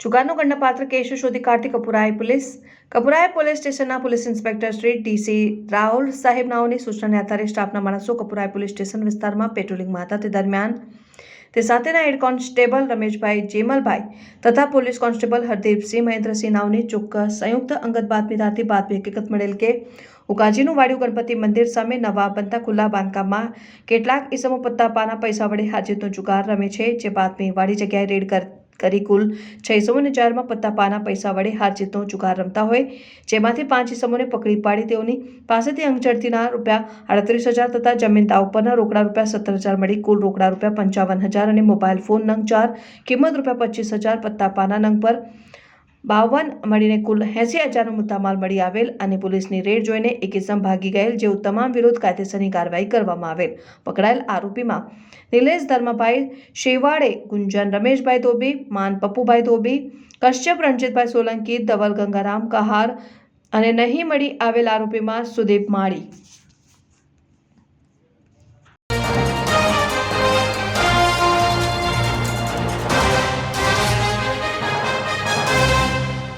જુગારનો ગણનાપાત્ર case શોધી કાઢતી Kapurai police Kapurai police સ્ટેશનના police inspector Shri T C સાહેબ નાઓની સૂચનાને આધારે સ્ટાફના માણસો કપુરાય પોલીસ સ્ટેશન વિસ્તારમાં પેટ્રોલિંગમાં હતા તે દરમિયાન તે સાથેના હેડ કોન્સ્ટેબલ રમેશભાઈ જેમલભાઈ તથા પોલીસ કોન્સ્ટેબલ હરદીપસિંહ મહેન્દ્રસિંહ નાવની ચોક્કસ સંયુક્ત અંગત બાતમીદારથી બાતમી હકીકત મળેલ કે ઉકાજીનું વાડિયું ગણપતિ મંદિર સામે નવા બનતા ખુલ્લા બાંધકામમાં કેટલાક ઈસમો પત્તાપાના પૈસા વડે હાજતનો જુગાર રમે છે, જે બાતમી વાડી જગ્યાએ રેડ કર કરી કુલ છ ચારમાં પત્તા પાના પૈસા વડે હાર જીતનો જુગાર રમતા હોય. જેમાંથી પાંચ ઈસમોને પકડી પાડી તેઓની પાસેથી અંગઝડતીના રૂપિયા આડત્રીસ હજાર તથા જમીન દાવ પરના રોકડા રૂપિયા સત્તર હજાર મળી. કુલ રોકડા રૂપિયા પંચાવન હજાર અને મોબાઈલ ફોન નંગ ચાર, કિંમત રૂપિયા પચીસ હજાર પત્તા પાના નંગ પર બાવન મળીને કુલ એંસી હજારનો મુદ્દામાલ મળી આવેલ અને પોલીસની રેડ જોઈને એક ઇસમ ભાગી ગયેલ જેઓ તમામ વિરુદ્ધ કાયદેસરની કાર્યવાહી કરવામાં આવેલ. પકડાયેલ આરોપીમાં નિલેશ ધર્મભાઈ શેવાડે ગુંજન રમેશભાઈ ધોબી, માન પપ્પુભાઈ ધોબી, કશ્યપ રણજીતભાઈ સોલંકી, ધવલ ગંગારામ કહાર અને નહીં મળી આવેલ આરોપીમાં સુદીપ માળી.